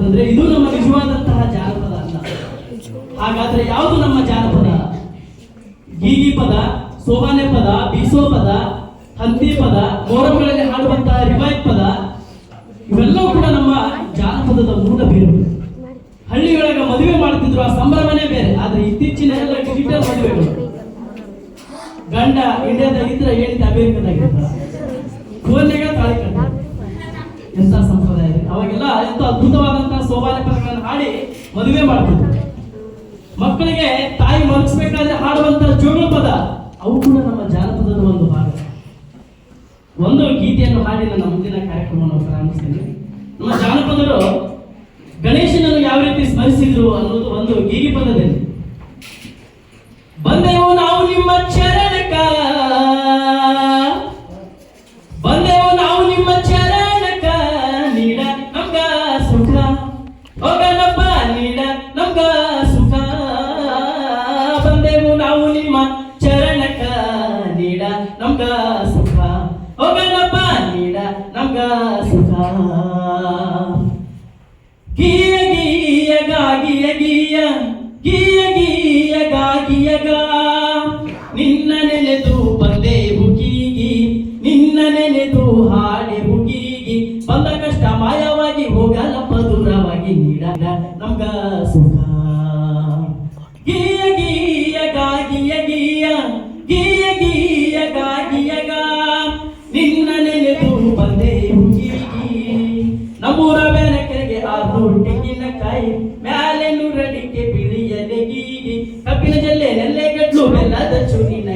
ಅಂತಂದ್ರೆ ಇದು ನಮ್ಮ ನಿಜವಾದಂತಹ ಜಾನಪದ ಅಲ್ಲ ಹಾಗಾದ್ರೆ ಯಾವುದು ನಮ್ಮ ಜಾನಪದ? ಗೀಗಿ ಪದ, ಸೋಮಾನೆ ಪದ, ಬೀಸೋ ಪದ ಹಂತಿ ಪದ ಮೋರಗಳಲ್ಲಿ ಹಾಡುವಂತಹ ರಿವಾಯತ್ ಪದ, ಇವೆಲ್ಲವೂ ಕೂಡ ನಮ್ಮ ಜಾನಪದದ ಮೂಲ ಬೇರು. ಹಳ್ಳಿಯೊಳಗೆ ಮದುವೆ ಮಾಡ್ತಿದ್ರು ಆ ಸಂಭ್ರಮನೇ ಬೇರೆ, ಆದ್ರೆ ಇತ್ತೀಚಿನ ಎಲ್ಲ ಡಿಜಿಟಲ್ ಮದುವೆಗಳು. ಗಂಡ ಇಂಡಿಯಾದಾಗ ಇದ್ರೆ ಹೇಳಿದ ಅಮೆರಿಕದಾಗ ಫೋನ್ಯಾಗ ತಾಳಿ ಕಂಡ ಎಂತ ಸಂಪ್ರದಾಯ ಅವಾಗೆಲ್ಲ ಎಂತ ಅದ್ಭುತವಾದಂತಹ ಸೋಮಾನೆ ಪದಗಳನ್ನು ಹಾಡಿ ಮದುವೆ ಮಾಡ್ತಿದ್ರು. ಮಕ್ಕಳಿಗೆ ತಾಯಿ ಮಲಗಿಸ್ಬೇಕಾದ್ರೆ ಹಾಡುವಂತಹ ಜೋಗಳ ಪದ ಅವು ಕೂಡ ನಮ್ಮ ಜಾನಪದದ ಒಂದು ಭಾಗ. ಒಂದು ಗೀತೆಯನ್ನು ಹಾಡಿ ನನ್ನ ಮುಂದಿನ ಕಾರ್ಯಕ್ರಮವನ್ನು ಪ್ರಾರಂಭಿಸ್ತೇನೆ. ನಮ್ಮ ಜಾನಪದರು ಗಣೇಶನನ್ನು ಯಾವ ರೀತಿ ಸ್ಮರಿಸಿದ್ರು ಅನ್ನೋದು ಒಂದು ಗೀಗಿ ಪದದಲ್ಲಿ ಹೋಗನಪ್ಪ ನೀಡ ನಮ್ಗ ಸುಖ. ಬಂದೆವು ನಾವು ನಿಮ್ಮ ಚರಣಕ ನೀಡ ನಮ್ಗ ಸುಖ. ಹೋಗನಪ್ಪ ನೀಡ ನಮ್ಗ ಸುಖ. ಗೀಯ ಗೀಯ ಗಾಗಿಯ ಗೀಯ ಗೀಯ ಗೀಯ ಗಾಗಿಯ ಗಾ. ನಿನ್ನ ನೆನೆದು ಬಂದೆವು ಗೀಗಿ, ನಿನ್ನ ನೆನೆದು ಹಾಡೆವು ಗೀಗಿ. ಬಂದ ಕಷ್ಟ ಮಾಯವಾಗಿ ಹೋಗಲಪ್ಪ. ನೀಡಿದ ನಮ್ಗ ಸುಖ. ಗೀಯ ಗೀಯ, ಗಾಗಿಯ, ಗೀಯ. ಗೀಯ ಗೀಯ, ಗಾಗಿಯ, ಗಾ. ನಿನ್ನ ನೆನೆದು ಬಂದೆ ಕಿವಿಗಿ ನಮ್ಮೂರ ಬೆನಕೆರೆಗೆ ಆ ರೊಟ್ಟಿಗಿನ ಕೈ. ಮ್ಯಾಲೆ ನುರಳಿಕೆ ಬಿಳಿಯ ನೆಗೀಗಿ ಕಬ್ಬಿನ ಜಲ್ಲೆ ನೆಲ್ಲೆ ಗಡ್ಲು ಬೆಲ್ಲದ ಚುನಿನ